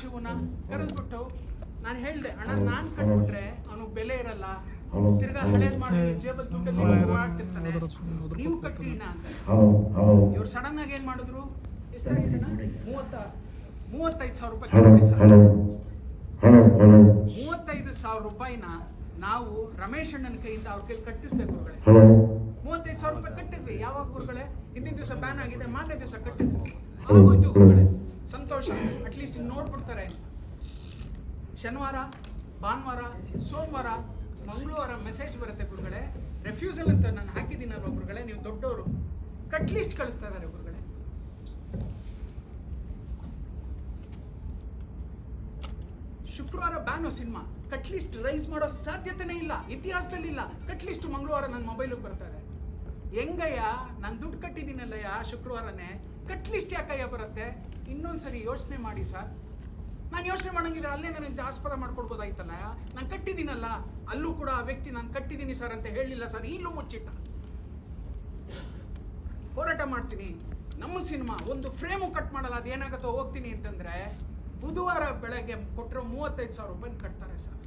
ಶಿವನ ಕರೆದ್ಬಿಟ್ಟು ನಾನು ಹೇಳ್ದೆ ಅಣ್ಣ ನಾನು ಕಟ್ಬಿಟ್ರೆ ಅವನಿಗೆ ಬೆಲೆ ಇರಲ್ಲ. ತಿರ್ಗಾ ಹಳೇದ್ ಮಾಡಿ ಜೇಬಲ್ ದುಡ್ಡಲ್ಲಿ ಓಡಾಡ್ತಿರ್ತಾನೆ ನೀವು ಕಟ್ಟಿಲ್ಲ ಅಂತ. ಇವ್ರು ಸಡನ್ ಆಗಿ ಏನ್ ಮಾಡಿದ್ರು? ಎಷ್ಟಾಗಿದೆ ಮೂವತ್ತ ಮೂವತ್ತೈದು ಸಾವಿರ ರೂಪಾಯಿ ಮೂವತ್ತೈದು ಸಾವಿರ ರೂಪಾಯಿನ ನಾವು ರಮೇಶ್ ಅಣ್ಣನ ಕೈಯಿಂದ ಅವ್ರ ಕೈಲಿ ಕಟ್ಟಿಸ್ತೇವೆ ಗುರುಗಳೇ. ಮೂವತ್ತೈದು ಸಾವಿರ ರೂಪಾಯಿ ಕಟ್ಟಿದ್ವಿ. ಯಾವಾಗ ಗುರುಗಳೇ? ಹಿಂದಿನ ದಿವಸ ಬ್ಯಾನ್ ಆಗಿದೆ ಮಾರನೇ ದಿವಸ ಕಟ್ಟಿದ್ವಿ. ಆಗೋಯ್ತು ಗುರುಗಳೇ. ಸಂತೋಷ ಅಟ್ಲೀಸ್ಟ್ ಇನ್ನು ನೋಡ್ಬಿಡ್ತಾರೆ. ಶನಿವಾರ, ಭಾನುವಾರ, ಸೋಮವಾರ, ಮಂಗಳವಾರ ಮೆಸೇಜ್ ಬರುತ್ತೆ ಗುರುಗಳೇ. ರೆಫ್ಯೂಸಲ್ ಅಂತ ನಾನು ಹಾಕಿದ್ದೀನಲ್ವ ಗುರುಗಳೇ? ನೀವು ದೊಡ್ಡವರು ಕಟ್ ಲಿಸ್ಟ್ ಕಳಿಸ್ತಾ ಇದ್ದಾರೆ ಗುರುಗಳೇ. ಶುಕ್ರವಾರ ban cinema cut list raise ಮಾಡೋ ಸಾಧ್ಯತೆನೇ ಇಲ್ಲ, ಇತಿಹಾಸದಲ್ಲಿ ಇಲ್ಲ. ಕಟ್ ಲಿಸ್ಟ್ ಮಂಗಳವಾರ ನನ್ನ ಮೊಬೈಲಿಗೆ ಬರ್ತಾರೆ ಹೆಂಗಯ್ಯ? ನಾನು ದುಡ್ಡು ಕಟ್ಟಿದ್ದೀನಲ್ಲಯ್ಯ ಶುಕ್ರವಾರನೇ. ಕಟ್ ಲಿಸ್ಟ್ ಯಾಕಯ್ಯ ಬರುತ್ತೆ? ಇನ್ನೊಂದ್ಸರಿ ಯೋಚನೆ ಮಾಡಿ ಸರ್. ನಾನು ಯೋಚನೆ ಮಾಡಂಗಿದ್ರೆ ಅಲ್ಲೇ ನನಗೆ ಆಸ್ಪದ ಮಾಡ್ಕೊಡ್ಬೋದಾಯ್ತಲ್ಲ ನಾನು ಕಟ್ಟಿದ್ದೀನಲ್ಲ, ಅಲ್ಲೂ ಕೂಡ ಆ ವ್ಯಕ್ತಿ ನಾನು ಕಟ್ಟಿದ್ದೀನಿ ಸರ್ ಅಂತ ಹೇಳಿಲ್ಲ ಸರ್, ಇಲ್ಲೂ ಮುಚ್ಚಿಟ್ಟ. ಹೋರಾಟ ಮಾಡ್ತೀನಿ. ನಮ್ಮ ಸಿನಿಮಾ ಒಂದು ಫ್ರೇಮು ಕಟ್ ಮಾಡಲ್ಲ, ಅದೇನಾಗುತ್ತೋ ಹೋಗ್ತೀನಿ ಅಂತಂದ್ರೆ ಬುಧವಾರ ಬೆಳಗ್ಗೆ ಕೊಟ್ಟಿರೋ ಮೂವತ್ತೈದು ಸಾವಿರ ರೂಪಾಯಿ ಕಟ್ತಾರೆ ಸರ್.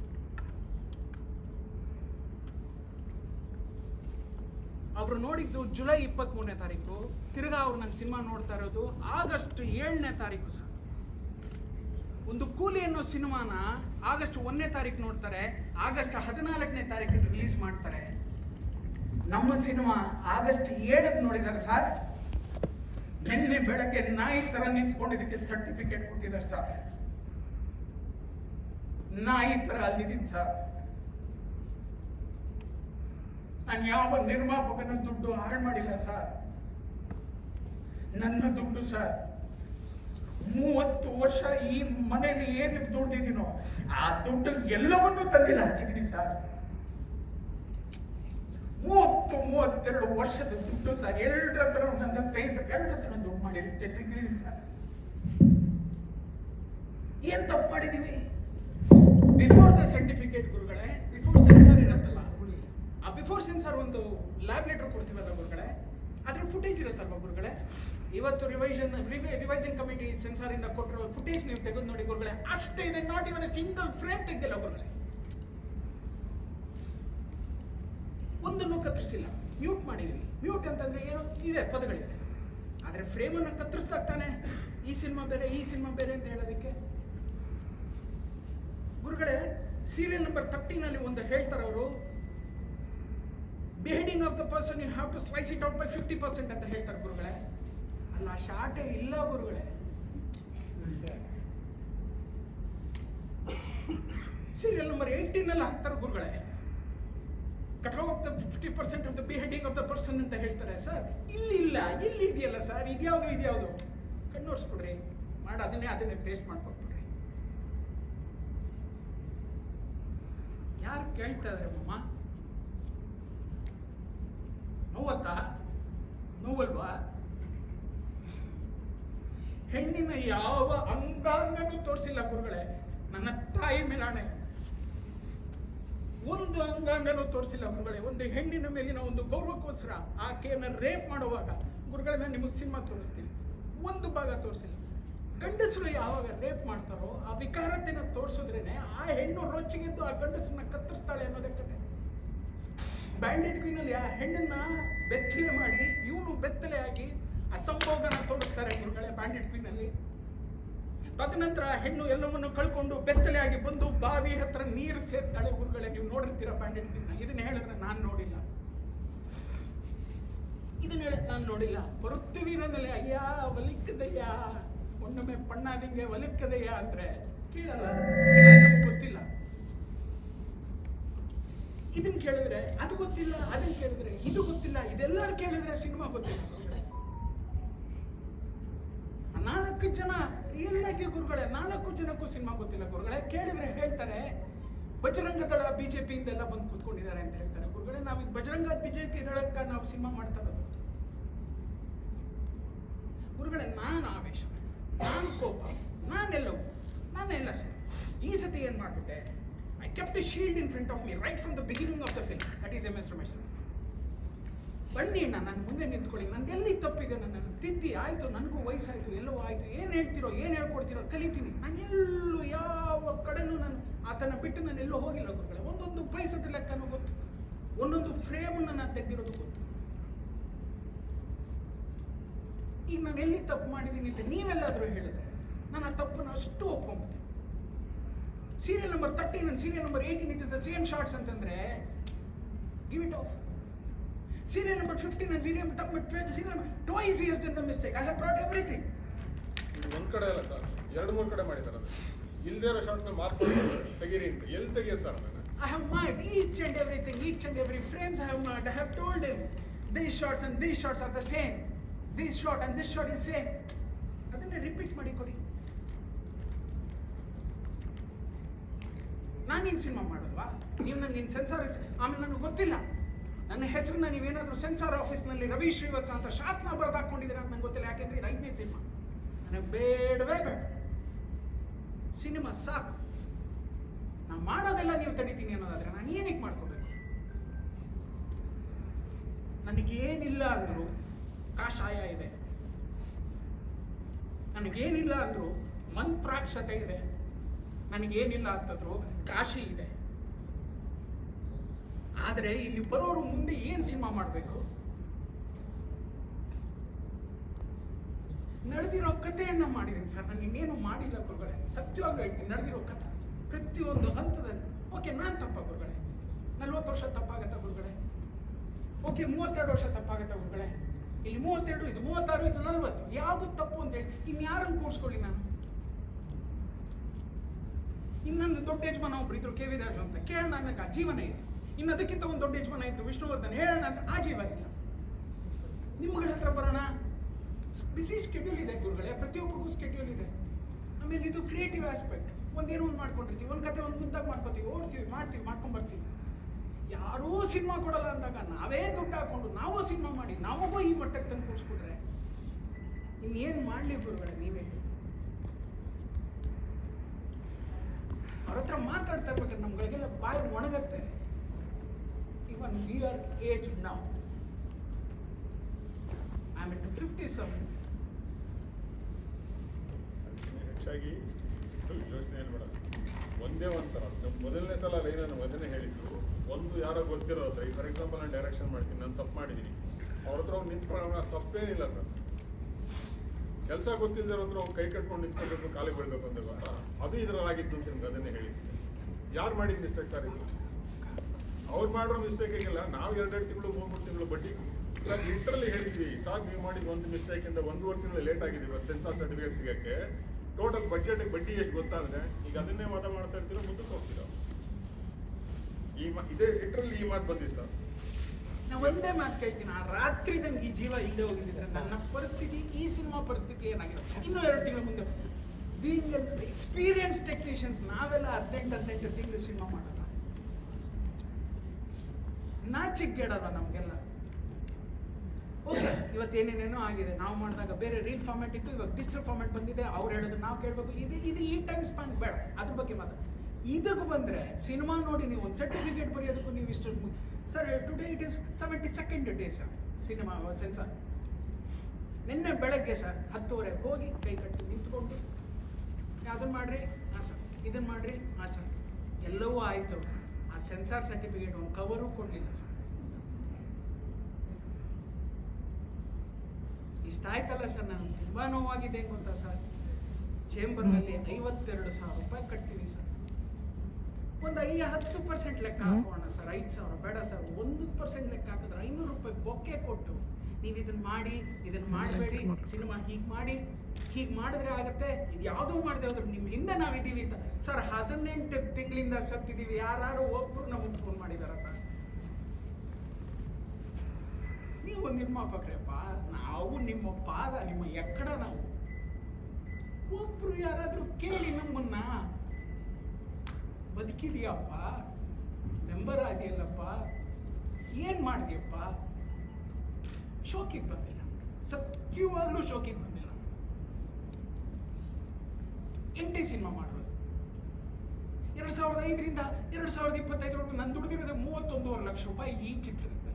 ಅವರು ನೋಡಿದ್ದು ಜುಲೈ ಇಪ್ಪತ್ತ್ ಮೂರನೇ ತಾರೀಕು. ತಿರ್ಗಾ ಅವ್ರು ನನ್ನ ಸಿನಿಮಾ ನೋಡ್ತಾ ಇರೋದು ಆಗಸ್ಟ್ ಏಳನೇ ತಾರೀಕು ಸರ್. ಒಂದು ಕೂಲಿ ಅನ್ನೋ ಸಿನಿಮಾನ ಆಗಸ್ಟ್ ಒಂದನೇ ತಾರೀಕು ನೋಡ್ತಾರೆ, ಆಗಸ್ಟ್ ಹದಿನಾಲ್ಕನೇ ತಾರೀಕು ರಿಲೀಸ್ ಮಾಡ್ತಾರೆ. ನಮ್ಮ ಸಿನಿಮಾ ಆಗಸ್ಟ್ ಏಳಕ್ಕೆ ನೋಡಿದ್ದಾರೆ ಸರ್. ನಿನ್ನೆ ಬೆಳಗ್ಗೆ ನಾಯಿ ತರ ನಿಂತ್ಕೊಂಡಿದ್ದಕ್ಕೆ ಸರ್ಟಿಫಿಕೇಟ್ ಕೊಟ್ಟಿದ್ದಾರೆ ಸರ್. ನಾಯಿ ತರ ಅಲ್ಲಿದ್ದೀನಿ ಸರ್. ನಾನು ಯಾವ ನಿರ್ಮಾಪಕನ ದುಡ್ಡು ಹಾಳು ಮಾಡಿಲ್ಲ ಸರ್. ನನ್ನ ದುಡ್ಡು ಸರ್. ಮೂವತ್ತು ವರ್ಷ ಈ ಮನೆಯಲ್ಲಿ ಏನು ದುಡ್ಡಿದ್ದೀನೋ ಆ ದುಡ್ಡು ಎಲ್ಲವನ್ನೂ ತಂದಿಲ್ಲ ಹಾಕಿದ್ದೀನಿ ಸರ್. ಮೂವತ್ತು, ಮೂವತ್ತೆರಡು ವರ್ಷದ ದುಡ್ಡು ಸರ್. ಎರಡರ ಹತ್ರ ನನ್ನ ಸ್ನೇಹಿತರು ಎರಡರ ಹತ್ರ ದುಡ್ಡು ಮಾಡಿದ್ದೀನಿ ಸರ್. ಏನ್ ತಪ್ಪು ಮಾಡಿದೀವಿ? ಬಿಫೋರ್ ದ ಸರ್ಟಿಫಿಕೇಟ್ ಗುರುಗಳೇ ಬಿಫೋರ್ ಸೆನ್ಸರ್ ಇರುತ್ತಲ್ಲ ಆ ಸೆನ್ಸರ್ ಒಂದು ಲ್ಯಾಬ್ ಲೆಟರ್ ಕೊಡ್ತೀವಲ್ಲ ಗುರುಗಳೇ. ಅದ್ರ ಫುಟೇಜ್ ಇರುತ್ತಲ್ವ ಗುರುಗಳೇ? ಇವತ್ತು ರಿವೈಷನ್ ರಿವೈಸಿಂಗ್ ಕಮಿಟಿ ಸೆನ್ಸಾರ್ ಇಂದ ಕೊಟ್ಟಿರೋ ಫುಟೇಜ್ ನೀವು ತೆಗೆದು ನೋಡಿ ಗುರುಗಳೇ. ಅಷ್ಟೇ ಇದೆ ನಾಟ್ ಇವನ್ ಸಿಂಗಲ್ ಫ್ರೇಮ್ ತೆಗ್ದಿಲ್ಲ ಗುರುಗಳೇ. ಒಂದನ್ನು ಕತ್ತರಿಸಿಲ್ಲ. ಮ್ಯೂಟ್ ಮಾಡಿದೀವಿ. ಮ್ಯೂಟ್ ಅಂತಂದ್ರೆ ಏನೋ? ಇದೆ, ಪದಗಳಿದೆ. ಆದರೆ ಫ್ರೇಮನ್ನು ಕತ್ತರಿಸ್ದಾಗ ತಾನೆ ಈ ಸಿನಿಮಾ ಬೇರೆ, ಈ ಸಿನಿಮಾ ಬೇರೆ ಅಂತ ಹೇಳೋದಕ್ಕೆ. ಗುರುಗಳೇ ಸೀರಿಯಲ್ ನಂಬರ್ ತರ್ಟೀನಲ್ಲಿ ಒಂದು ಹೇಳ್ತಾರೆ ಅವರು beheading of the person you have to slice it out by fifty percent ಅಂತ ಹೇಳ್ತಾರೆ ಗುರುಗಳೇ. ಅಲ್ಲ ಶಾರ್ಟೇ ಇಲ್ಲ ಗುರುಗಳೇ. ಸೀರಿಯಲ್ ನಂಬರ್ ಏಯ್ಟೀನಲ್ಲಿ ಹಾಕ್ತಾರೆ ಗುರುಗಳೇ. Cut of the fifty percent of the beheading of the person ಅಂತ ಹೇಳ್ತಾರೆ ಸರ್ ಇಲ್ಲಿ ಇಲ್ಲ, ಇಲ್ಲಿ ಇದೆಯಲ್ಲ ಸರ್ ಇದ್ಯಾವುದು ಇದ್ಯಾವುದು? ಕಣ್ಣೋರ್ಸ್ಬಿಡ್ರಿ ಮಾಡಿ, ಅದನ್ನೇ ಅದನ್ನೇ ಟೇಸ್ಟ್ ಮಾಡ್ಕೊಟ್ಬಿಡ್ರಿ. ಯಾರು ಕೇಳ್ತಾ ಇದಾರೆ ಮಮ್ಮ ನೋವತ್ತಾ? ನೋವಲ್ವಾ? ಹೆಣ್ಣಿನ ಯಾವ ಅಂಗಾಂಗನೂ ತೋರಿಸಿಲ್ಲ ಗುರುಗಳೇ. ನನ್ನ ತಾಯಿ ಮೇಲಾಣೆ. ಒಂದು ಅಂಗಾಂಗನೂ ತೋರಿಸಿಲ್ಲ ಗುರುಗಳೇ. ಒಂದು ಹೆಣ್ಣಿನ ಮೇಲಿನ ಒಂದು ಗೌರವಕ್ಕೋಸ್ಕರ ಆಕೆಯನ್ನು ರೇಪ್ ಮಾಡುವಾಗ ಗುರುಗಳನ್ನ ನಾನು ನಿಮಗೆ ಸಿನಿಮಾ ತೋರಿಸ್ತೀನಿ. ಒಂದು ಭಾಗ ತೋರಿಸಿಲ್ಲ. ಗಂಡಸರು ಯಾವಾಗ ರೇಪ್ ಮಾಡ್ತಾರೋ, ಆ ವಿಕಾರತೆನ ತೋರಿಸಿದ್ರೇನೆ ಆ ಹೆಣ್ಣು ರೊಚ್ಚಿಗೆದ್ದು ಆ ಗಂಡಸನ್ನ ಕತ್ತರಿಸ್ತಾಳೆ ಅನ್ನೋದೇ ಕತೆ. ಬ್ಯಾಂಡೆಡ್ ಕ್ವೀನಲ್ಲಿ ಆ ಹೆಣ್ಣನ್ನ ಬೆತ್ತಲೆ ಮಾಡಿ ಇವನು ಬೆತ್ತಲೆ ಆಗಿ ಅಸಂಭೋಗನ ತೋರಿಸ್ತಾರೆ ಗುರುಗಳೇ ಬ್ಯಾಂಡೆಡ್ ಕ್ವೀನಲ್ಲಿ ತದನಂತರ ಹೆಣ್ಣು ಎಲ್ಲವನ್ನು ಕಳ್ಕೊಂಡು ಬೆತ್ತಲೆ ಆಗಿ ಬಂದು ಬಾವಿ ಹತ್ರ ನೀರು ಸೇರ್ತಾಳೆ ಗುರುಗಳೇ. ನೀವು ನೋಡಿರ್ತೀರ ಬ್ಯಾಂಡೆಡ್ ಕ್ವೀನ್ ಇದನ್ನ ಹೇಳಿದ್ರೆ ನಾನು ನೋಡಿಲ್ಲ. ಇದನ್ನ ಹೇಳಕ್ ನಾನು ನೋಡಿಲ್ಲ. ಬರುತ್ತೀವಿರನಲ್ಲಿ ಅಯ್ಯ ಒಲಿಕ್ಕದಯ್ಯ ಒಂದೊಮ್ಮೆ ಪಣ್ಣಾದಿಂಗೆ ಒಲಿಕ್ಕದಯ್ಯ ಅಂದ್ರೆ ಕೇಳಲ್ಲ ನಮ್ಗೆ ಗೊತ್ತಿಲ್ಲ ಇದನ್ನ ಕೇಳಿದ್ರೆ ಅದು ಗೊತ್ತಿಲ್ಲ ಅದನ್ನ ಕೇಳಿದ್ರೆ ಇದು ಗೊತ್ತಿಲ್ಲ, ಇದೆಲ್ಲರೂ ಕೇಳಿದ್ರೆ ಸಿನಿಮಾ ಗೊತ್ತಿಲ್ಲ. ನಾಲ್ಕು ಜನ ರಿಯಲ್ ಗುರುಗಳೇ, ನಾಲ್ಕು ಜನಕ್ಕೂ ಸಿನಿಮಾ ಗೊತ್ತಿಲ್ಲ ಗುರುಗಳೇ. ಕೇಳಿದ್ರೆ ಹೇಳ್ತಾರೆ, ಬಜರಂಗ ದಳ ಬಿಜೆಪಿಯಿಂದೆಲ್ಲ ಬಂದು ಕೂತ್ಕೊಂಡಿದ್ದಾರೆ ಅಂತ ಹೇಳ್ತಾರೆ ಗುರುಗಳೇ. ನಾವು ಬಜರಂಗ ಬಿಜೆಪಿ ದಳಕ್ಕ ನಾವು ಸಿನಿಮಾ ಮಾಡ್ತಾ ಇರೋದು ಗುರುಗಳೇ, ನಾನು ಆವೇಶ, ನಾನು ಕೋಪ, ನಾನೆಲ್ಲವೂ, ನಾನೆಲ್ಲ ಸರ್. ಈ ಸತಿ ಏನು ಮಾಡ್ಬಿಟ್ಟೆ? I kept shield shield in front of me right the beginning beginning of film. Film is M.S. Ramesh ಬನ್ನಿ ಅಣ್ಣ, ನಾನು ಮುಂದೆ ನಿಂತ್ಕೊಳ್ಳಿ. ನಂದು ಎಲ್ಲಿ ತಪ್ಪಿದೆ ನನ್ನ ತಿದ್ದಿ, ಆಯಿತು, ನನಗೂ ವಯಸ್ಸಾಯಿತು, ಎಲ್ಲೋ ಆಯಿತು. ಏನು ಹೇಳ್ತಿರೋ, ಏನು ಹೇಳ್ಕೊಡ್ತಿರೋ ಕಲಿತೀನಿ. ನಾನು ಯಾವ ಕಡೆನೂ ನಾನು ಆತನ ಬಿಟ್ಟು ನಾನು ಎಲ್ಲೂ ಹೋಗಿಲ್ಲ ಗುರುಗಳೇ. ಒಂದೊಂದು ಪೈಸದ ಲೆಕ್ಕನೂ ಗೊತ್ತು. ಒಂದೊಂದು ಫ್ರೇಮನ್ನು ನಾನು ತೆಗೆದಿರೋದು ಗೊತ್ತು. ಈಗ ನಾನು ಎಲ್ಲಿ ತಪ್ಪು ಮಾಡಿದ್ದೀನಿ ಅಂತ ನೀವೆಲ್ಲಾದರೂ ಹೇಳಿದ್ರೆ, ನಾನು ಆ ತಪ್ಪನ್ನು ಅಷ್ಟು ಒಪ್ಕೊಂಬಿಟ್ಟೆ serial number thirteen and serial number eighteen it is the same shots ಅಂತಂದ್ರೆ give it of serial number fifteen and serial number twenty serial twice years the mistake I have brought everything ಒಂದ್ ಕಡೆ ಅಲ್ಲ sir ಎರಡು ಮೂರು ಕಡೆ ಮಾಡಿದ್ದಾರೆ ಅದು. ಇಲ್ದೇ ಇರೋ ಶಾರ್ಟ್ ಮೇಲೆ ಮಾರ್ಕ್ ತೆಗೀರಿ ಅಂತ. ಎಲ್ಲಿ ತೆಗಿಯ ಸರ್ ನಾನು I have marked each and everything, each and every frames I have marked. I have told him these shots and these shots are the same. This shot and this shot is same. ಅದನ್ನ repeat ಮಾಡಿ ಕೊಡಿ. ನಾನೇನು cinema ಮಾಡಲ್ವಾ? ನೀವು ನನಗೆ sensor ಆಮೇಲೆ ನನಗೆ ಗೊತ್ತಿಲ್ಲ. ನನ್ನ ಹೆಸರನ್ನ ನೀವೇನಾದರೂ ಸೆನ್ಸಾರ್ ಆಫೀಸ್ನಲ್ಲಿ ರವಿ ಶ್ರೀವತ್ಸ ಅಂತ ಶಾಸನ ಬರೆದು ಹಾಕೊಂಡಿದ್ದೀರಾ ಅಂತ ನಂಗೆ ಗೊತ್ತಿಲ್ಲ. ಯಾಕೆಂದ್ರೆ ಇದು ಐದನೇ ಸಿನಿಮಾ ನನಗೆ ಬೇಡವೇ ಬೇಡ. ಸಿನಿಮಾ ಸಾಕು. ನಾನು ಮಾಡೋದೆಲ್ಲ ನೀವು ತಡಿತೀನಿ ಅನ್ನೋದಾದ್ರೆ ನಾನು ಏನಕ್ಕೆ ಮಾಡ್ಕೋಬೇಕು? ನನಗೇನಿಲ್ಲ ಅಂದ್ರು ಕಾಷಾಯ ಇದೆ. ನನಗೇನಿಲ್ಲ ಅಂದ್ರು ಮಂತ್ರಾಕ್ಷತೆ ಇದೆ. ನನಗೇನಿಲ್ಲ ಅಂತಂದ್ರು ಕಾಶಿ ಇದೆ. ಆದರೆ ಇಲ್ಲಿ ಬರೋರು ಮುಂದೆ ಏನು ಸಿನಿಮಾ ಮಾಡಬೇಕು? ನಡೆದಿರೋ ಕಥೆಯನ್ನು ಮಾಡಿದ್ದೀನಿ ಸರ್. ನಾನು ಇನ್ನೇನು ಮಾಡಿಲ್ಲ ಗುರುಗಳೇ. ಸತ್ಯವಾಗಿ ಹೇಳ್ತೀನಿ, ನಡೆದಿರೋ ಕಥೆ. ಪ್ರತಿಯೊಂದು ಹಂತದಲ್ಲಿ. ಓಕೆ ನಾನು ತಪ್ಪ ಗುರುಗಳೇ. ನಲ್ವತ್ತು ವರ್ಷ ತಪ್ಪಾಗತ್ತ ಗುರುಗಳೇ? ಓಕೆ ಮೂವತ್ತೆರಡು ವರ್ಷ ತಪ್ಪಾಗತ್ತ ಗುರುಗಳೇ? ಇಲ್ಲಿ ಮೂವತ್ತೆರಡು ಇದು, ಮೂವತ್ತಾರು ಇದು ನಲ್ವತ್ತು. ಯಾವುದು ತಪ್ಪು ಅಂತ ಹೇಳಿ, ಇನ್ಯಾರನ್ನು ಕೂರಿಸ್ಕೊಳ್ಳಿ ನಾನು? ಇನ್ನೊಂದು ದೊಡ್ಡ ಯಜಮಾನ ಒಬ್ರು ಇದ್ರು, ಕೆ ಅಂತ. ಕೇಳೋಣ ಆ ಜೀವನ ಇದೆ. ಇನ್ನು ಅದಕ್ಕಿಂತ ಒಂದು ದೊಡ್ಡ ಯಜಮಾನ ಇತ್ತು ವಿಷ್ಣುವರ್ಧನ್, ಹೇಳೋಣ ಅಂದ್ರೆ ಆ ಜೀವ ಇಲ್ಲ. ನಿಮ್ಗಳ ಹತ್ರ ಬರೋಣ. ಬಿಸಿ ಸ್ಕೆಡ್ಯೂಲ್ ಇದೆ ಗುರುಗಳೇ, ಪ್ರತಿಯೊಬ್ಬರಿಗೂ ಸ್ಕೆಡ್ಯೂಲ್ ಇದೆ. ಆಮೇಲೆ ಇದು ಕ್ರಿಯೇಟಿವ್ ಆಸ್ಪೆಕ್ಟ್ ಒಂದೇನೋ ಒಂದು ಮಾಡ್ಕೊಂಡಿರ್ತೀವಿ, ಒಂದು ಕತೆ ಒಂದು ಮುದ್ದಾಗಿ ಮಾಡ್ಕೊತೀವಿ, ಓಡ್ತೀವಿ, ಮಾಡ್ತೀವಿ, ಮಾಡ್ಕೊಂಡು ಬರ್ತೀವಿ. ಯಾರೂ ಸಿನಿಮಾ ಕೊಡಲ್ಲ ಅಂದಾಗ ನಾವೇ ದುಡ್ಡು ಹಾಕೊಂಡು ನಾವು ಸಿನಿಮಾ ಮಾಡಿ ನಾವೂ ಈ ಮಟ್ಟಕ್ಕೆ ತಂದು ಕೂರಿಸ್ಬಿಟ್ರೆ ಇನ್ನೇನು ಮಾಡಲಿ ಗುರುಗಳೇ ನೀವೇ? ಅವ್ರ ಹತ್ರ ಮಾತಾಡ್ತಾ ಇರ್ಬೇಕಾದ್ರೆ ನಮ್ಗಳಿಗೆಲ್ಲ ಬಾಯಿ ಒಣಗತ್ತೆ. ಇವನ್ ವಿ ಆರ್ ಏಜ್ ನಾವು ಟು ಫಿಫ್ಟಿ ಸೆವೆನ್ ಹೆಚ್ಚಾಗಿ ಯೋಚನೆ ಏನು ಬೇಡ ಒಂದೇ ಒಂದು ಸಲ ಮೊದಲನೇ ಸಲ ಲೈನನ್ನು ಮೊದಲನೇ ಹೇಳಿದ್ದು, ಒಂದು ಯಾರೋ ಗೊತ್ತಿರೋ ಹತ್ರ ಈಗ ಫಾರ್ ಎಕ್ಸಾಂಪಲ್ ನಾನು ಡೈರೆಕ್ಷನ್ ಮಾಡ್ತೀನಿ, ನಾನು ತಪ್ಪು ಮಾಡಿದ್ದೀನಿ ಅವ್ರ ಹತ್ರ ಅವ್ರು ನಿಂತ್ಕೊಳ್ಳೋಣ ತಪ್ಪೇನಿಲ್ಲ ಸರ್. ಕೆಲಸ ಗೊತ್ತಿಲ್ಲದೆ ಹತ್ರ ಕೈ ಕಟ್ಕೊಂಡು ನಿಂತ್ಕೊಳ್ಬೇಕು ಕಾಲಿಗೆ ಬೀಳ್ಬೇಕು ಅಂತ ಗೊತ್ತಾ ಅದು ಇದರಲ್ಲಾಗಿತ್ತು ಅಂತ ನಿಮ್ಗೆ ಅದನ್ನೇ ಹೇಳಿದ್ದೀನಿ ಯಾರು ಮಾಡಿದ ಮಿಸ್ಟೇಕ್ ಸರ್ ಇದು? ಅವ್ರು ಮಾಡಿರೋ ಮಿಸ್ಟೇಕ್ ಆಗಿಲ್ಲ ನಾವು ಎರಡೆರಡು ತಿಂಗಳು, ಮೂರು ತಿಂಗಳು ಬಡ್ಡಿ ಸರ್ ಲಿಟ್ರಲಿ ಹೇಳಿದ್ವಿ ಸರ್ ನೀವು ಮಾಡಿದ ಒಂದು ಮಿಸ್ಟೇಕ್ ಇಂದ ಒಂದೂವರೆ ತಿಂಗಳು ಲೇಟ್ ಆಗಿದ್ದೀವಿ ಸೆನ್ಸಾರ್ ಸರ್ಟಿಫಿಕೇಟ್ ಸಿಗೋಕ್ಕೆ. ಟೋಟಲ್ ಬಜೆಟ್ ಬಡ್ಡಿ ಎಷ್ಟು ಗೊತ್ತಾದರೆ, ಈಗ ಅದನ್ನೇ ವಾದ ಮಾಡ್ತಾ ಇರ್ತೀರೋ ಮುಂದಕ್ಕೆ ಹೋಗ್ತೀರ? ಈ ಮಾ, ಇದೇ ಲಿಟ್ರಲಿ ಈ ಮಾತು ಬಂದಿದೆ ಸರ್ ನಾ ಒಂದೇ ಮಾತು ಕೇಳ್ತೀನಿ. ಆ ರಾತ್ರಿ ನನಗೆ ಈ ಜೀವ ಇಲ್ಲೇ ಹೋಗಿದ್ರೆ ನನ್ನ ಪರಿಸ್ಥಿತಿ, ಈ ಸಿನಿಮಾ ಪರಿಸ್ಥಿತಿ ಏನಾಗಿದೆ? ಇನ್ನೂ ಎರಡು ತಿಂಗಳ ಮುಂದೆ. ಬೀಂಗ್ ಎಕ್ಸ್ಪೀರಿಯನ್ಸ್ ಟೆಕ್ನಿಷಿಯನ್ಸ್, ನಾವೆಲ್ಲ ಹದಿನೆಂಟು ಹದಿನೆಂಟು ತಿಂಗಳು ಸಿನಿಮಾ ಮಾಡಲ್ಲ ಗೇಡಲ್ಲ ನಮಗೆಲ್ಲ. ಓಕೆ, ಇವತ್ತು ಏನೇನೇನೋ ಆಗಿದೆ. ನಾವು ಮಾಡಿದಾಗ ಬೇರೆ ರೀಲ್ ಫಾರ್ಮ್ಯಾಟ್ ಇತ್ತು, ಇವಾಗ ಡಿಜಿಟಲ್ ಫಾರ್ಮ್ಯಾಟ್ ಬಂದಿದೆ. ಅವ್ರು ಹೇಳೋದು ನಾವು ಕೇಳಬೇಕು. ಇದು ಇದು ಈ ಟೈಮ್ ಸ್ಪಾನ್ ಬೇಡ. ಅದ್ರ ಬಗ್ಗೆ ಮಾತಾಡ. ಇದಕ್ಕೂ ಬಂದರೆ ಸಿನಿಮಾ ನೋಡಿ ನೀವು ಒಂದು ಸರ್ಟಿಫಿಕೇಟ್ ಬರೆಯೋದಕ್ಕೂ ನೀವು ಇಷ್ಟು sir today it is seventy second day sir cinema censor ನಿನ್ನೆ ಬೆಳಗ್ಗೆ ಸರ್ ಹತ್ತುವರೆ ಹೋಗಿ ಕೈ ಕಟ್ಟಿ ನಿಂತ್ಕೊಂಡು ಅದನ್ನು ಮಾಡ್ರಿ? ಹಾಂ ಸರ್ ಇದನ್ನು ಮಾಡ್ರಿ? ಹಾಂ ಸರ್ ಎಲ್ಲವೂ ಆಯಿತು. ಆ ಸೆನ್ಸಾರ್ ಸರ್ಟಿಫಿಕೇಟ್ ಒಂದು ಕವರು ಕೊಡಲಿಲ್ಲ ಸರ್ ಇಷ್ಟ ಆಯ್ತಲ್ಲ ಸರ್ ನಾನು ತುಂಬ ನೋವಾಗಿದೆ ಅಂತ ಗೊತ್ತಾ ಸರ್ ಚೇಂಬರ್ನಲ್ಲಿ ಐವತ್ತೆರಡು ಸಾವಿರ ರೂಪಾಯಿ ಕಟ್ತೀನಿ ಸರ್ ಒಂದು ಐ ಹತ್ತು ಪರ್ಸೆಂಟ್ ಲೆಕ್ಕ ಹಾಕೋಣ ಸರ್. ಐದು ಸಾವಿರ ಬೇಡ ಸರ್. ಒಂದು ಪರ್ಸೆಂಟ್ ಲೆಕ್ಕ ಹಾಕಿದ್ರೆ ಐನೂರು ರೂಪಾಯಿ ಬೊಕ್ಕೆ ಕೊಟ್ಟು ನೀವು ಇದನ್ನ ಮಾಡಿ ಇದನ್ನ ಮಾಡಬೇಡಿ ಸಿನಿಮಾ ಹೀಗೆ ಮಾಡಿ ಹೀಗೆ ಮಾಡಿದ್ರೆ ಆಗುತ್ತೆ. ಇದು ಯಾವುದೂ ಮಾಡಿದೆ ಅಂದ್ರೆ ನಿಮ್ಮ ಹಿಂದೆ ನಾವಿದ್ದೀವಿ ಅಂತ. ಸರ್ ಹದಿನೆಂಟು ತಿಂಗಳಿಂದ ಸತ್ತಿದ್ದೀವಿ ಯಾರು ಒಬ್ಬರು ನಮಗೆ ಫೋನ್ ಮಾಡಿದಾರ ಸರ್. ನೀವು ನಿರ್ಮಾಪಕರಪ್ಪ ನಾವು ನಿಮ್ಮ ಪಾದ ನಿಮ್ಮ ಎಕ್ಕಡ ನಾವು. ಒಬ್ರು ಯಾರಾದರೂ ಕೇಳಿ ನಮ್ಮನ್ನ ಬದುಕಿದೀಯಪ್ಪ? ಮೆಂಬರ್ ಆದಿಯಲ್ಲಪ್ಪ ಏನು ಮಾಡಿದೆಯಪ್ಪ? ಶೋಕಿಗೆ ಬಂದಿಲ್ಲ. ಸತ್ಯವಾಗ್ಲೂ ಶೋಕಿಗೆ ಬಂದಿಲ್ಲ. ಎಂಟೇ ಸಿನಿಮಾ ಮಾಡಿರೋದು ಎರಡು ಸಾವಿರದ ಐದರಿಂದ ಎರಡು ಸಾವಿರದ ಇಪ್ಪತ್ತೈದರವರೆಗೂ ನಾನು ದುಡಿದಿರೋದು ಮೂವತ್ತೊಂದೂವರೆ ಲಕ್ಷ ರೂಪಾಯಿ ಈ ಚಿತ್ರದಿಂದ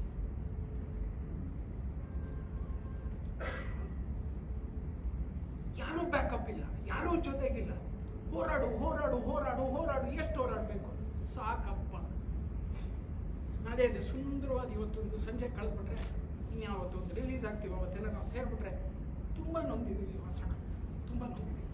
ಯಾರೂ ಬ್ಯಾಕಪ್ ಇಲ್ಲ. ಯಾರೂ ಜೊತೆಗಿಲ್ಲ. ಹೋರಾಡು ಹೋರಾಡು ಹೋರಾಡು ಹೋರಾಡು, ಎಷ್ಟು ಹೋರಾಡಬೇಕು? ಸಾಕಪ್ಪ. ಅದೇ ಸುಂದರವಾದ ಇವತ್ತೊಂದು ಸಂಜೆ ಕಳೆದ್ಬಿಟ್ರೆ, ಇನ್ಯಾವತ್ತೊಂದು ರಿಲೀಸ್ ಆಗ್ತೀವಿ ಅವತ್ತೆಲ್ಲ ನಾವು ಸೇರಿಬಿಟ್ರೆ, ತುಂಬ ನೊಂದಿದ್ದೀವಿ ವಾಸಣ ತುಂಬ ನೊಂದಿದ್ದೀವಿ.